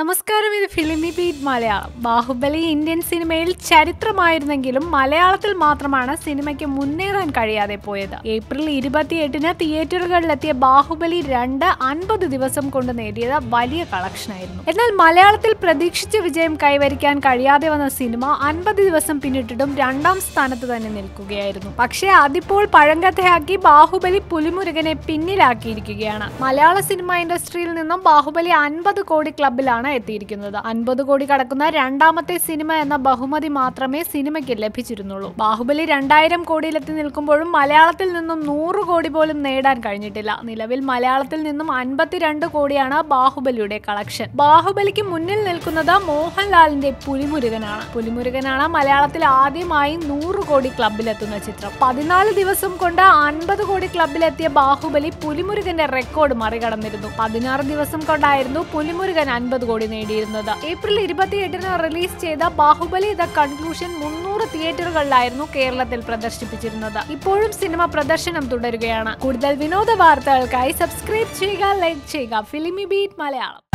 നമസ്കാരം ഇത് filmy beat Malayalam Baahubali Indian സിനിമയിൽ ചരിത്രമായിരുന്നെങ്കിലും മലയാളത്തിൽ മാത്രമാണ് സിനിമയ്ക്ക് മുന്നേറാൻ കഴിയാതെ പോയത്. ഏപ്രിൽ ഇരുപത്തിയെട്ടിന് തിയേറ്ററുകളിലെത്തിയ ബാഹുബലി രണ്ട് അൻപത് ദിവസം കൊണ്ട് നേടിയത് വലിയ കളക്ഷനായിരുന്നു. എന്നാൽ മലയാളത്തിൽ പ്രതീക്ഷിച്ച വിജയം കൈവരിക്കാൻ കഴിയാതെ വന്ന സിനിമ അൻപത് ദിവസം പിന്നിട്ടിട്ടും രണ്ടാം സ്ഥാനത്ത് തന്നെ നിൽക്കുകയായിരുന്നു. പക്ഷേ അതിപ്പോൾ പഴങ്കഥയാക്കി ബാഹുബലി പുലിമുരുകനെ പിന്നിലാക്കിയിരിക്കുകയാണ്. മലയാള സിനിമ ഇൻഡസ്ട്രിയിൽ നിന്നും ബാഹുബലി അൻപത് കോടി ക്ലബിലാണ് എത്തിയിരിക്കുന്നത്. അൻപത് കോടി കടക്കുന്ന രണ്ടാമത്തെ സിനിമ എന്ന ബഹുമതി മാത്രമേ സിനിമയ്ക്ക് ലഭിച്ചിരുന്നുള്ളൂ. ബാഹുബലി രണ്ടായിരം കോടിയിലെത്തി നിൽക്കുമ്പോഴും മലയാളത്തിൽ നിന്നും നൂറ് കോടി പോലും നേടാൻ കഴിഞ്ഞിട്ടില്ല. നിലവിൽ മലയാളത്തിൽ നിന്നും അൻപത്തിരണ്ട് കോടിയാണ് ബാഹുബലിയുടെ കളക്ഷൻ. ബാഹുബലിക്ക് മുന്നിൽ നിൽക്കുന്നത് മോഹൻലാലിന്റെ പുലിമുരുകനാണ്. പുലിമുരുകനാണ് മലയാളത്തിൽ ആദ്യമായി നൂറ് കോടി ക്ലബിലെത്തുന്ന ചിത്രം. പതിനാല് ദിവസം കൊണ്ട് അൻപത് കോടി ക്ലബിലെത്തിയ ബാഹുബലി പുലിമുരുകന്റെ റെക്കോർഡ് മറികടന്നിരുന്നു. പതിനാറ് ദിവസം കൊണ്ടായിരുന്നു പുലിമുരുകൻ അൻപത് കോടി നേടിയിരുന്നത്. ഏപ്രിൽ ഇരുപത്തിയെട്ടിന് റിലീസ് ചെയ്ത ബാഹുബലി ദ കൺക്ലൂഷൻ മുന്നൂറ് തിയേറ്ററുകളിലായിരുന്നു കേരളത്തിൽ പ്രദർശിപ്പിച്ചിരുന്നത്. ഇപ്പോഴും സിനിമ പ്രദർശനം തുടരുകയാണ്. കൂടുതൽ വിനോദ വാർത്തകൾക്കായി സബ്സ്ക്രൈബ് ചെയ്യുക ലൈക്ക് ചെയ്യുക. Filmy beat Malayalam.